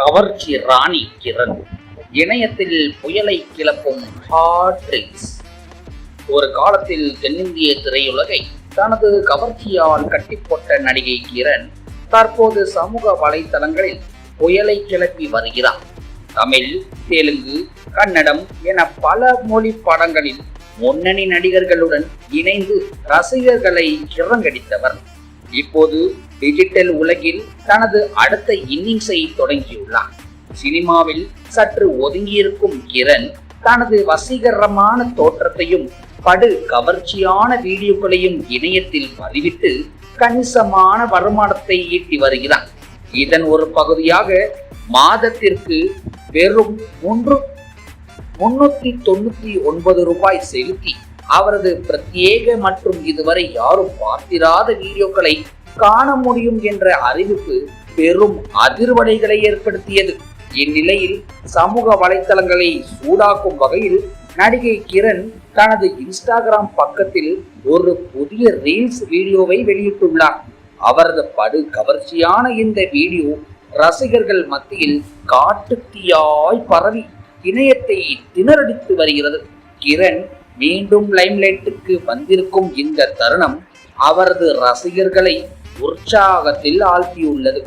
கவர்ச்சி ராணி கிரண். இணையத்தில் புயலை கிளப்பும் ஹாட் ஒரு காலத்தில் தென்னிந்திய திரையுலகை தனது கவர்ச்சியால் கட்டிப்போட்ட நடிகை கிரண் தற்போது சமூக வலைத்தளங்களில் புயலை கிளப்பி வருகிறார். தமிழ் தெலுங்கு கன்னடம் என பல மொழி படங்களில் முன்னணி நடிகர்களுடன் இணைந்து ரசிகர்களை கிறங்கடித்தவர். இப்போது டிஜிட்டல் உலகில் தனது அடுத்த இன்னிங்ஸை தொடங்கியுள்ளார். சினிமாவில் சற்று ஒதுங்கியிருக்கும் கிரண் தனது வசீகரமான தோற்றத்தையும் படு கவர்ச்சியான வீடியோக்களையும் இணையத்தில் பதிவிட்டு கணிசமான வருமானத்தை ஈட்டி வருகிறார். இதன் ஒரு பகுதியாக மாதத்திற்கு வெறும் ஒன்று முன்னூத்தி தொண்ணூத்தி ஒன்பது ரூபாய் செலுத்தி அவரது பிரத்யேக மற்றும் இதுவரை யாரும் பார்த்திராத வீடியோக்களை காண முடியும் என்ற அறிவிப்பு பெரும் அதிர்வலைகளை ஏற்படுத்தியது. இந்நிலையில் சமூக வலைத்தளங்களை சூடாக்கும் வகையில் நடிகை கிரண் தனது இன்ஸ்டாகிராம் பக்கத்தில் ஒரு புதிய ரீல்ஸ் வீடியோவை வெளியிட்டுள்ளார். அவரது படு கவர்ச்சியான இந்த வீடியோ ரசிகர்கள் மத்தியில் காட்டுத்தீயாய் பரவி இணையத்தை திணறடித்து வருகிறது. கிரண் மீண்டும் லைம்லைட்டுக்கு வந்திருக்கும் இந்த தருணம் அவரது ரசிகர்களை உற்சாகத்தில் ஆழ்த்தியுள்ளது.